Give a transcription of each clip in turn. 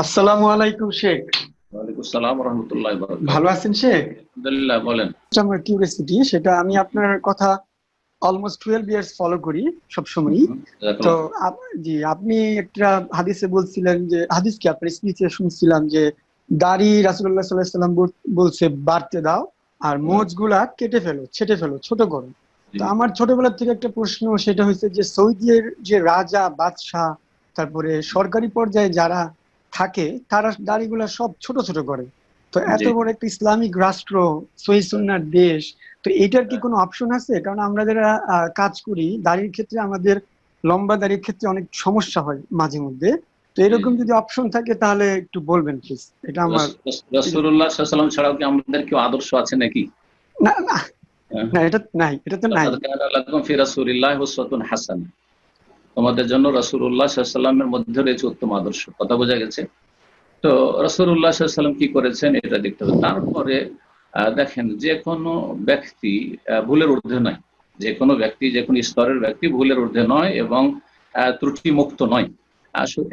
আসসালামু আলাইকুম শেখ। ভালো আছেন শেখ? আলহামদুলিল্লাহ বলেন। আমার কিউরিয়াসিটি সেটা আমি আপনার কথা অলমোস্ট টুয়েলভ ইয়ার্স ফলো করি সবসময়ই। তো জি আপনি একটা হাদিসে বলছিলেন যে হাদিস কি আপনার স্পিচে শুনছিলাম যে দাড়ি আলাইহি সাল্লাম বলছে বাড়তে দাও আর মোজগুলা কেটে ফেলো ছেটে ফেলো ছোট করো। তো আমার ছোটবেলা থেকে একটা প্রশ্ন সেটা হচ্ছে যে সৌদির যে রাজা বাদশাহ তারপরে সরকারি পর্যায়ে যারা থাকে তারা দাড়িগুলা সব ছোট ছোট করে। তো এত বড় একটা ইসলামিক রাষ্ট্র সহি সুন্নাহর দেশ তো এটার কি কোনো অপশন আছে? কারণ আমরা যারা কাজ করি দাড়ির ক্ষেত্রে আমাদের লম্বা দাড়ির ক্ষেত্রে অনেক সমস্যা হয় মাঝে মধ্যে। তো এরকম যদি অপশন থাকে তাহলে একটু বলবেন প্লিজ এটা আমার রসুল্লাহ সাল্লাম ছাড়াও কি আমাদের কেউ আদর্শ আছে নাকি? না না। হ্যাঁ। না এটা নাই এটা তো নাই। কানা লাকুম ফি রাসূলিল্লাহি উসওয়াতুন হাসানাহ। তোমাদের জন্য রাসূলুল্লাহ সাল্লামের মধ্যে রয়েছে উত্তম আদর্শ। কথা বোঝা গেছে? তো রাসূলুল্লাহ সাল্লাম কি করেছেন? এটা দেখতে হবে। তারপরে দেখেন, যে কোনো ব্যক্তি ভুলের ঊর্ধ্বে নয়। যে কোনো ব্যক্তি, যে কোনো স্তরের ব্যক্তি ভুলের ঊর্ধ্বে নয় এবং ত্রুটি মুক্ত নয়।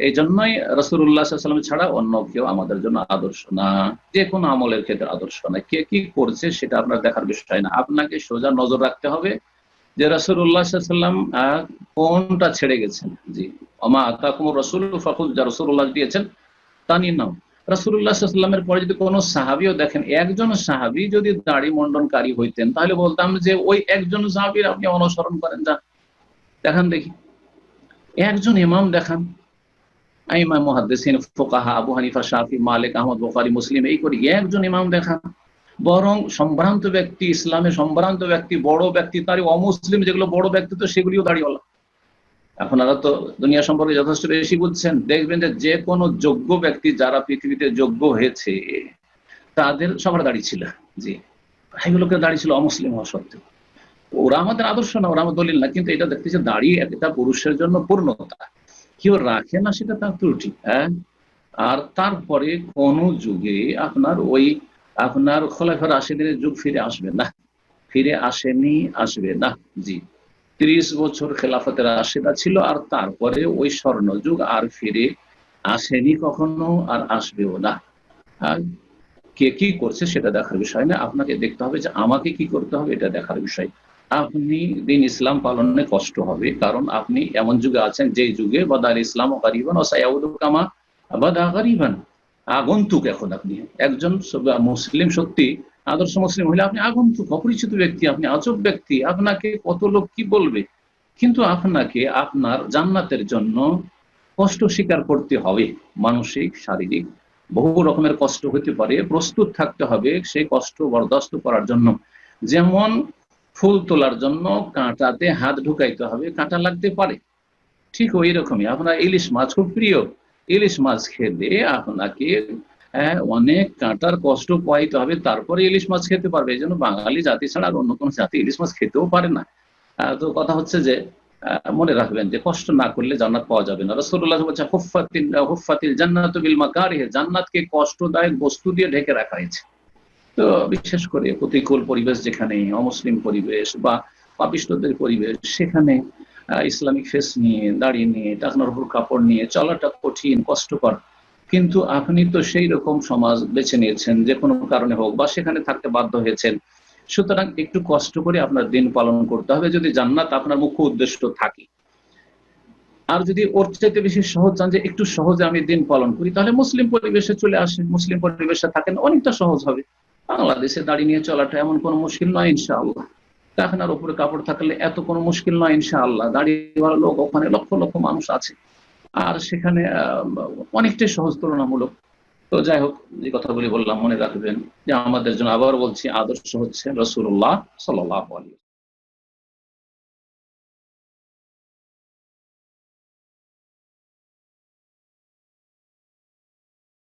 এই জন্যই রসুল্লাহ সাল্লাম ছাড়া অন্য কেউ আমাদের জন্য আদর্শ না। যে কোনো আমলের ক্ষেত্রে আদর্শ না কে কি করছে সেটা আপনার দেখার বিষয় না। আপনাকে সোজা নজর রাখতে হবে যে রসুল্লাহ সাল্লাম কোনটা ছেড়ে গেছেন? জি। আমা আতাকুম রসুল ফখুল যা রসুল্লাহ দিয়েছেন, তা নিয়ে নাও। রসুল্লাহ সাল্লামের পরে যদি কোনো সাহাবিও দেখেন, একজন সাহাবি যদি দাড়ি মন্ডনকারী হইতেন, তাহলে বলতাম যে ওই একজন সাহাবির আপনি অনুসরণ করেন, যা। দেখান দেখি। একজন ইমাম দেখান। ইমাম মুহাদ্দিসিন, ফুকাহা, আবু হানিফা, শাফি, মালিক, আহমদ, বুখারী, মুসলিম, এই করি একজন ইমাম দেখান। বরং সম্ভ্রান্ত ব্যক্তি, ইসলামে সম্ভ্রান্ত ব্যক্তি, বড় ব্যক্তি, তারই অমুসলিম, যেগুলো বড় ব্যক্তি, তো সেগুলিও দাঁড়িয়েওয়ালা আপনারা তো দুনিয়া সম্পর্কে যথেষ্ট বেশি বুঝছেন দেখবেন যে যে কোনো যোগ্য ব্যক্তি যারা পৃথিবীতে যোগ্য হয়েছে, তাদের সবার দাড়ি ছিল। জি এগুলোকে দাড়ি ছিল অমুসলিম হওয়া সত্ত্বেও। ওরা আমাদের আদর্শ না, ওরা আমার দলিল না, কিন্তু এটা দেখতেছে দাড়ি একটা পুরুষের জন্য পূর্ণতা। কেউ রাখে না, সেটা তার ত্রুটি হ্যাঁ? আর তারপরে কোন যুগে আপনার ওই আপনার খোলাফের আশিদিনের যুগ ফিরে আসবে না। ফিরে আসেনি, আসবে না। জি। ত্রিশ বছর খেলাফতের আশিদা ছিল, আর তারপরে ওই স্বর্ণ যুগ আর ফিরে আসেনি কখনো আর আসবেও না। কে কি করছে সেটা দেখার বিষয় না, আপনাকে দেখতে হবে যে আমাকে কি করতে হবে এটা দেখার বিষয়। আপনি দিন ইসলাম পালনে কষ্ট হবে, কারণ আপনি এমন যুগে আছেন যে যুগে বদার ইসলাম গারিবান ও সায়াউদুকামা বাদা গারিবান। আগন্তুক এখন আপনি। একজন মুসলিম সত্যি আদর্শ মুসলিম হলে আপনি আগন্তুক অপরিচিত ব্যক্তি, আপনি আজব ব্যক্তি, আপনাকে কত লোক কি বলবে? কিন্তু আপনাকে আপনার জান্নাতের জন্য কষ্ট স্বীকার করতে হবে। মানসিক, শারীরিক, বহু রকমের কষ্ট হতে পারে, প্রস্তুত থাকতে হবে সেই কষ্ট বরদাস্ত করার জন্য। যেমন ফুল তোলার জন্য কাঁটাতে হাত ঢুকাইতে হবে, কাঁটা লাগতে পারে। ঠিক ওই রকমই। আপনার ইলিশ মাছ খুব প্রিয়। ইলিশ মাছ খেলে আপনাকে হ্যাঁ, অনেক কাঁটার কষ্ট পাইতে হবে তারপরে ইলিশ মাছ খেতে পারবে। এই জন্য বাঙালি জাতি ছাড়া আর অন্য কোনো জাতি ইলিশ মাছ খেতেও পারে না। তো কথা হচ্ছে যে মনে রাখবেন যে কষ্ট না করলে জান্নাত পাওয়া যাবে না। রসুল্লাহ বলছে হুফাতিল হুফাতিল জান্নাত বিল মাকারিহ। জান্নাতকে কষ্টদায়ক বস্তু দিয়ে ঢেকে রাখা হয়েছে। তো বিশেষ করে প্রতিকূল পরিবেশ যেখানে অমুসলিম পরিবেশ বা পাপিষ্টদের পরিবেশ সেখানে ইসলামিক ফেস নিয়ে দাড়ি নিয়ে টাকনার উপর কাপড় নিয়ে চলাটা কঠিন কষ্টকর। কিন্তু আপনি তো সেই রকম সমাজ বেছে নিয়েছেন, যে কোনো কারণে হোক বা সেখানে থাকতে বাধ্য হয়েছেন। সুতরাং একটু কষ্ট করে আপনার দিন পালন করতে হবে। যদি জান্নাত আপনার মুখ্য উদ্দেশ্য থাকে। আর যদি ওর চাইতে বেশি সহজ চান যে একটু সহজে আমি দিন পালন করি, তাহলে মুসলিম পরিবেশে চলে আসেন। মুসলিম পরিবেশে থাকেন, অনেকটা সহজ হবে। বাংলাদেশে দাঁড়িয়ে নিয়ে চলাটা এমন কোনো মুশকিল নয়, ইনশাআল্লাহ। কাফনার উপরে কাপড় থাকলে এত কোনো মুশকিল নয়, ইনশাআল্লাহ। দাঁড়িয়ে লোক, ওখানে লক্ষ লক্ষ মানুষ আছে। আর সেখানে অনেকটাই সহজ তুলনামূলক। তো যাই হোক যে কথাগুলি বললাম, মনে রাখবেন যে আমাদের জন্য আবার বলছি, আদর্শ হচ্ছে রসুল্লাহ সাল্লাহ আলী